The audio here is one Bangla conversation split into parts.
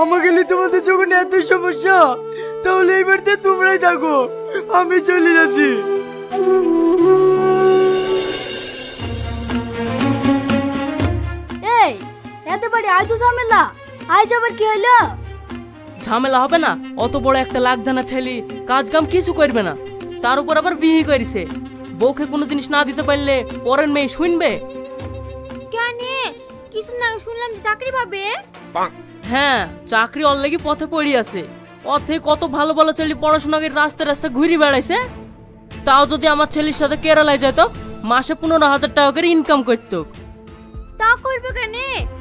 আমাকে নিয়ে তোমাদের যখন এত সমস্যা তাহলে এই বাড়িতে তোমরাই থাকো। আমি চলে যাচ্ছি। এই এত বাড়ি আইছো ঝামেলা? আজ আবার কি হইল ঝামেলা হবে না অত বড় একটা লাখদানা ছেলে কাজ কাম কিছু করবে না। তার উপর আবার বিয়ে করেছে। বউকে কোনো জিনিস না দিতে পারলে পরের মেয়ে শুনবে? কেন? কিছু না শুনলাম চাকরি পাবে। হ্যাঁ চাকরি অলরেডি পথে পড়ি আছে। পথে কত ভালো ভালো ছেলে পড়াশোনা করে রাস্তা রাস্তা ঘুরে বেড়াইছে। তাও যদি আমার ছেলের সাথে কেরালায় যেত মাসে পনেরো হাজার টাকা করে ইনকাম করতো। তা করবে কেন?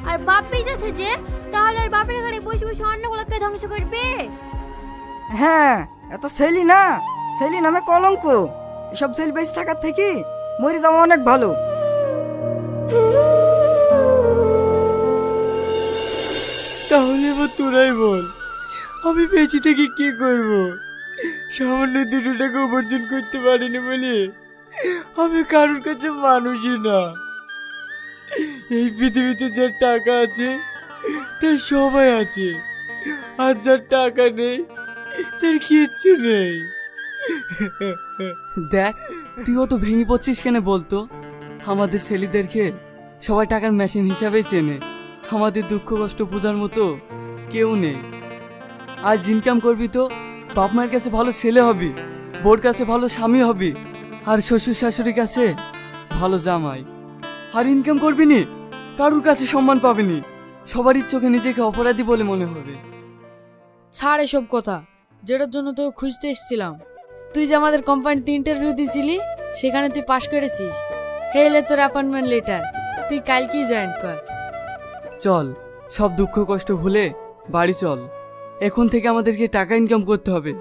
আর বাপ বেঁচেছে যে তাহলে আর বাপের ঘরে বসে বসে অন্যগুলোকে ধ্বংস করবে? হ্যাঁ এত সেলি না। সেলি নামে কলঙ্ক। এসব সেল বেঁচে থাকার থেকে মরে যাওয়া অনেক ভালো। তোরাই বল আমি বেঁচে থেকে কি করব? সামান্য দুটো টাকা উপার্জন করতে পারিনি বলে আমি কারোর কাছে মানুষই না। এই পৃথিবীতে যার টাকা আছে, তার সবাই আছে। আর যার টাকা নেই, তার কিচ্ছু নেই। দেখ তুইও তো ভেঙে পড়ছিস কেন বলতো? আমাদের ছেলেদেরকে সবাই টাকার মেশিন হিসাবেই চেনে। আমাদের দুঃখ কষ্ট বোঝার মতো কেউ নেই। আজ ইনকাম করবি তো বাপ মায়ের কাছে ভালো ছেলে হবি বোর কাছে ভালো স্বামী হবি আর শ্বশুর শাশুড়ির কাছে ভালো জামাই। আর ইনকাম করবি নি? কারুর কাছে সম্মান পাবিনি সবারই চোখে নিজেকে অপরাধী বলে মনে হবে। ছাড় এসব কথা যেটার জন্য তোকে খুঁজতে এসেছিলাম। তুই যে আমাদের কোম্পানিতে ইন্টারভিউ দিছিলি সেখানে তুই পাশ করেছিস। হে হেলে তোর অ্যাপয়েন্টমেন্ট লেটার তুই কালকেই জয়েন কর। চল সব দুঃখ কষ্ট ভুলে বাড়ি চল। এখন থেকে আমাদেরকে টাকা ইনকাম করতে হবে।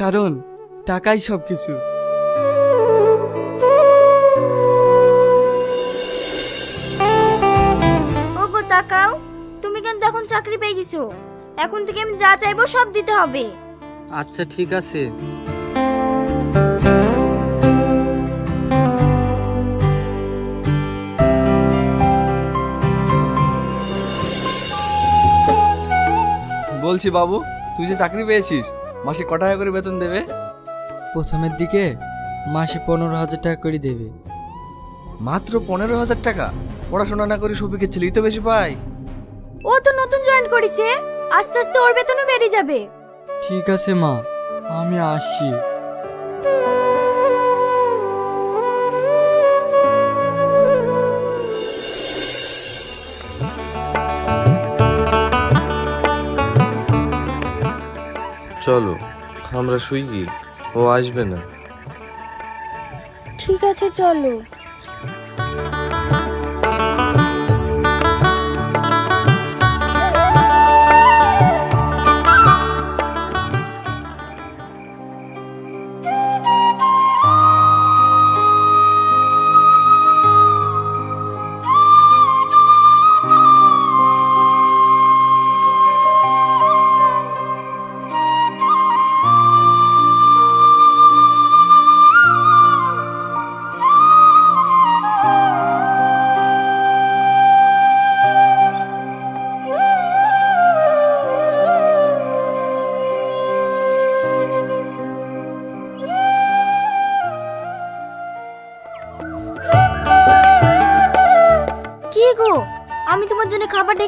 কারণ টাকাই সব কিছু ও গো তাকাও। তুমি কিন্তু এখন চাকরি পেয়ে গেছো। এখন থেকে আমি যা চাইব সব দিতে হবে। আচ্ছা ঠিক আছে। বলছি বাবু তুই যে চাকরি পেয়েছিস মাসে ক টাকা করে বেতন দেবে? প্রথমের দিকে মাসে পনেরো হাজার টাকা করে দেবে। মাত্র পনেরো হাজার টাকা? পড়াশোনা না করে সবিকে ছেলেই তো বেশি পাই। ও তো নতুন জয়েন করেছে আস্তে আস্তে ওর বেতনও বেড়ে যাবে। ঠিক আছে মা আমি আসছি। চলো আমরা শুই ও আসবে না। ঠিক আছে চলো।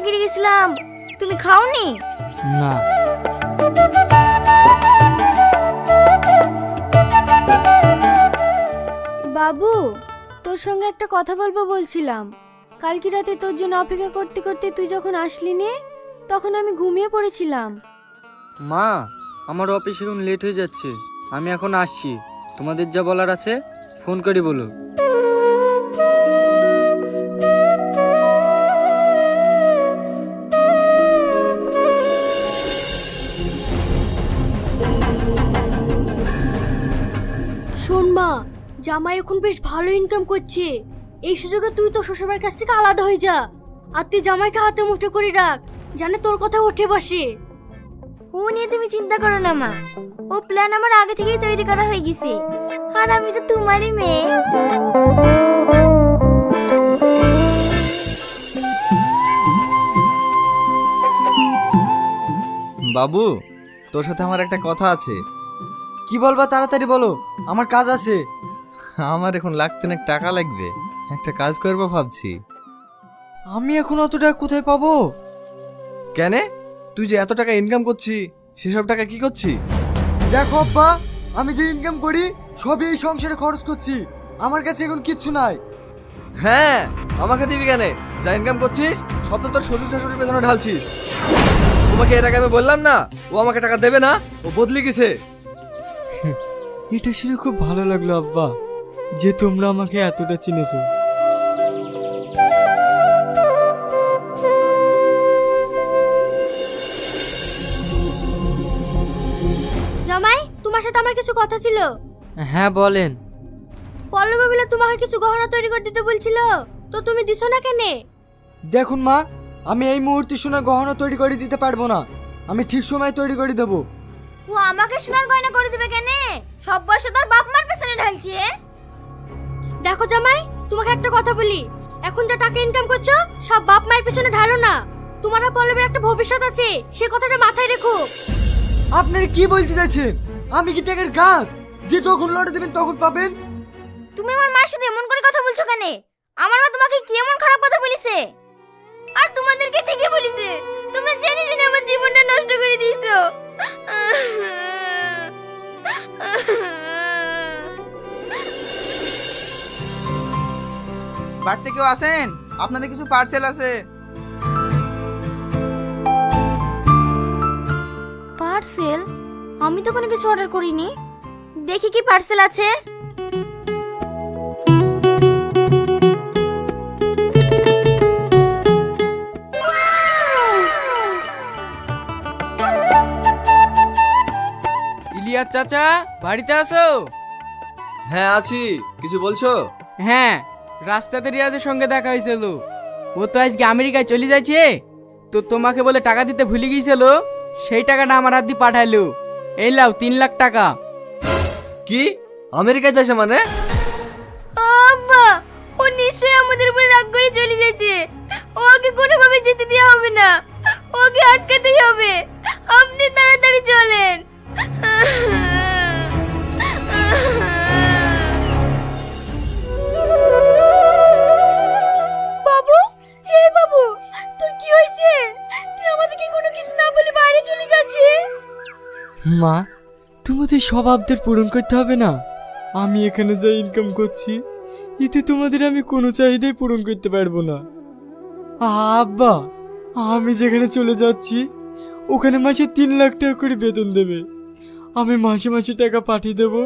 ডেকে রেখেছিলাম তুমি খাওনি? না। বাবু তোর সঙ্গে একটা কথা বলব বলছিলাম। কালকে রাতে তোর জন্য অপেক্ষা করতে করতে তুই যখন আসলি নে তখন আমি ঘুমিয়ে পড়েছিলাম। মা আমার অফিস এখন লেট হয়ে যাচ্ছে। আমি এখন আসছি। তোমাদের যা বলার আছে ফোন করে বলো। জামাই এখন বেশ ভালো ইনকাম করছে। এই সুযোগে তুই তো শ্বশুরবাড়ির কাছ থেকে আলাদা হয়ে যা। আর তুই জামাইকে হাতে মুঠো করে রাখ জানে তোর কথা উঠে বসে। ও নিয়ে তুমি চিন্তা করো না মা। ও প্ল্যান আমার আগে থেকেই তৈরি করা হয়ে গেছে। আর আমি তো তোমারই মেয়ে। বাবু তোর সাথে আমার একটা কথা আছে। কি বলবা তাড়াতাড়ি বলো আমার কাজ আছে। আমার এখন লাগতে না টাকা লাগবে। একটা কাজ করব ভাবছি। আমি এখন অত টাকা কোথায় পাবো? কেন? তুই যে এত টাকা ইনকাম করছি সেসব টাকা কি করছি? দেখো আব্বা আমি যে ইনকাম করি সবই এই সংসারে খরচ করছি। আমার কাছে এখন কিচ্ছু নাই। হ্যাঁ আমাকে দিবি কেন? যা ইনকাম করছিস সব তো তোর শ্বশুর শাশুড়ির পেছনে ঢালছিস। তোমাকে এর আগে আমি বললাম না ও আমাকে টাকা দেবে না ও বদলি গেছে। এটা শুনে খুব ভালো লাগল আব্বা। যে তোমরা আমাকে এতটা চিনেছো। জামাই তোমার সাথে আমার কিছু কথা ছিল। হ্যাঁ বলেন। পল্লবী বলে তোমাকে কিছু গহনা তৈরি করে দিতে বলছিল। তো তুমি দিছো না কেনে? দেখুন মা আমি এই মুহূর্তে সোনার গহনা তৈরি করে দিতে পারব না। আমি ঠিক সময় তৈরি করে দেবো। ও আমাকে সোনার গয়না করে দিবে কেনে? সব বয়সে তোর বাপ মার পেছনে ঢালছে দেখো জামাই তোমাকে একটা কথা বলি। এখন যা টাকা ইনকাম করছ সব বাপ মায়ের পেছনে ঢালো না। তোমার আর পল্লবীর একটা ভবিষ্যৎ আছে সে কথাটা মাথায় রেখো। আপনারা কি বলতে চাইছেন? আমি কি টাকার গাছ? যে যখন লড়ে দেবেন তখন পাবেন? তুমি আমার মায়ের সাথে এমন করে কথা বলছো কেন? আমার মা তোমাকে কি এমন খারাপ কথা বলেছে? আর তোমাদেরকে ঠিকই বলেছে। তোমরা জেনে জেনে আমার জীবনটা নষ্ট করে দিয়েছ। বাড়িতে কেউ আসেন? আপনাদের কিছু পার্সেল আছে। পার্সেল আমি তো কোনো কিছু অর্ডার করিনি। দেখি কি পার্সেল আছে। ইলিয়াস চাচা বাড়িতে আসো? হ্যাঁ আছি। কিছু বলছো? হ্যাঁ রাস্তাতে রিয়াজের সঙ্গে দেখা হয়েছিল। ও তো আজকে আমেরিকায় চলে যাচ্ছে। তো তোমাকে বলে টাকা দিতে ভুলে গিয়েছিল? সেই টাকাটা আমার হাত দিয়ে পাঠাইলো। এই লাও তিন লাখ টাকা। কি? আমেরিকায় যাইছে মানে? আব্বা ও নিশ্চয়ই আমাদের উপরে রাগ করে চলে যাচ্ছে। ওকে কোনোভাবে যেতে দেওয়া হবে না। ওকে আটকাতেই হবে। আপনি তাড়াতাড়ি চলেন। মা, তোমাদের সব আবদার পূরণ করতে হবে না। আমি এখানে যা ইনকাম করছি, এতে তোমাদের আমি কোনো চাহিদাই পূরণ করতে পারব না। আব্বা, আমি যেখানে চলে যাচ্ছি, ওখানে মাসে তিন লাখ টাকা করে বেতন দেবে। আমি মাসে মাসে টাকা পাঠিয়ে দেবো।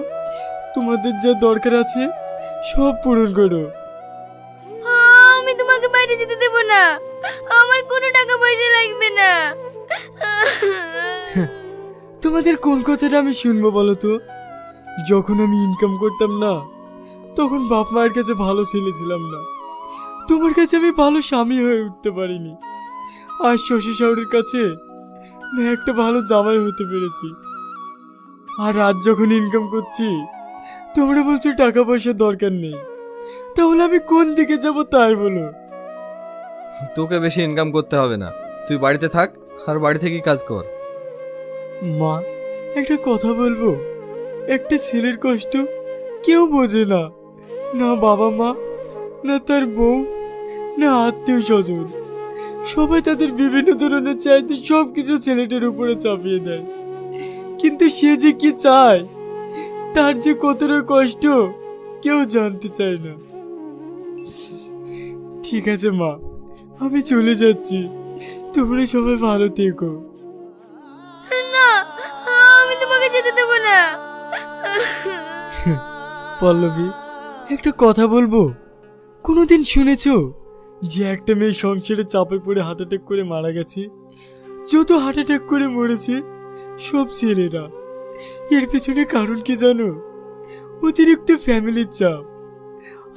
তোমাদের যা দরকার আছে, সব পূরণ করো। আমি তোমাকে বাইরে যেতে দেব না। আমার কোনো টাকা পয়সা লাগবে না। তোমাদের কোন কথাটা আমি শুনব বলো তো? যখন আমি ইনকাম করতাম না, তখন বাপ মায়ের কাছে ভালো ছেলে ছিলাম না। তোমার কাছে আমি ভালো স্বামী হয়ে উঠতে পারিনি। আর শশী শাশুড়ির কাছে একটা ভালো জামাই হতে পেরেছি। আর আজ যখন ইনকাম করছি, তোমরা বলছো টাকা পয়সার দরকার নেই। তাহলে আমি কোন দিকে যাব তাই বলো? তোকে বেশি ইনকাম করতে হবে না। তুই বাড়িতে থাক আর বাড়ি থেকেই কাজ কর। মা, একটা কথা বলব? একটা ছেলের কষ্ট কেউ বোঝে না। না বাবা মা, না তার বউ, না আত্মীয় স্বজন। সবাই তাদের বিভিন্ন ধরনের চাইতে সব কিছু ছেলেটার উপরে চাপিয়ে দেয়। কিন্তু সে যে কি চায়, তার যে কতটা কষ্ট, কেউ জানতে চায় না। ঠিক আছে মা, আমি চলে যাচ্ছি। তোমরা সবাই ভালো থেকো। পল্লবী, একটা কথা বলব? কোনোদিন শুনেছ যে একটা মেয়ে সংসারে চাপে পড়ে হার্ট অ্যাটাক করে মারা গেছে? যত হার্ট অ্যাটাক করে মরেছে, সব ছেলেরা। এর পেছনে কারণ কি জানো? অতিরিক্ত ফ্যামিলির চাপ।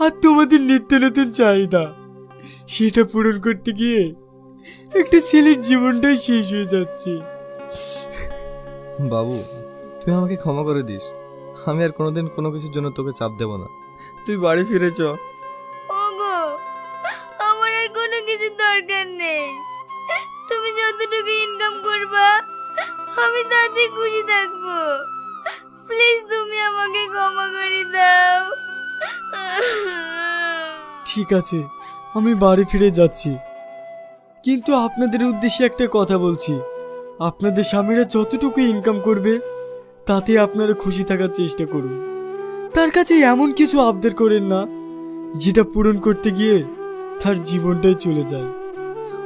আর তোমাদের নিত্য নতুন চাহিদা। সেটা পূরণ করতে গিয়ে একটা ছেলের জীবনটাই শেষ হয়ে যাচ্ছে। বাবু, তুই আমাকে ক্ষমা করে দিস। আমি আর কোনোদিন কোনো কিছুর জন্য তোকে চাপ দেব না। তুই বাড়ি ফিরে চ ওগো আমার আর কোনো কিছু দরকার নেই। তুমি যতটুকু ইনকাম করবা আমি তাতে খুশি থাকব। প্লিজ তুমি আমাকে ক্ষমা করে দাও। ঠিক আছে আমি বাড়ি ফিরে যাচ্ছি। কিন্তু আপনাদের উদ্দেশ্যে একটা কথা বলছি। আপনাদের স্বামীরা যতটুকু ইনকাম করবে তাতে আপনারা খুশি থাকার চেষ্টা করুন। তার কাছে এমন কিছু আবদার করেন না, যেটা পূরণ করতে গিয়ে তার জীবনটাই চলে যায়।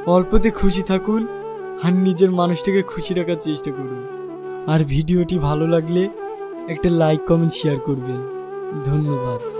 অল্পতে খুশি থাকুন আর নিজের মানুষটাকে খুশি রাখার চেষ্টা করুন। আর ভিডিওটি ভালো লাগলে একটা লাইক কমেন্ট শেয়ার করবেন। ধন্যবাদ।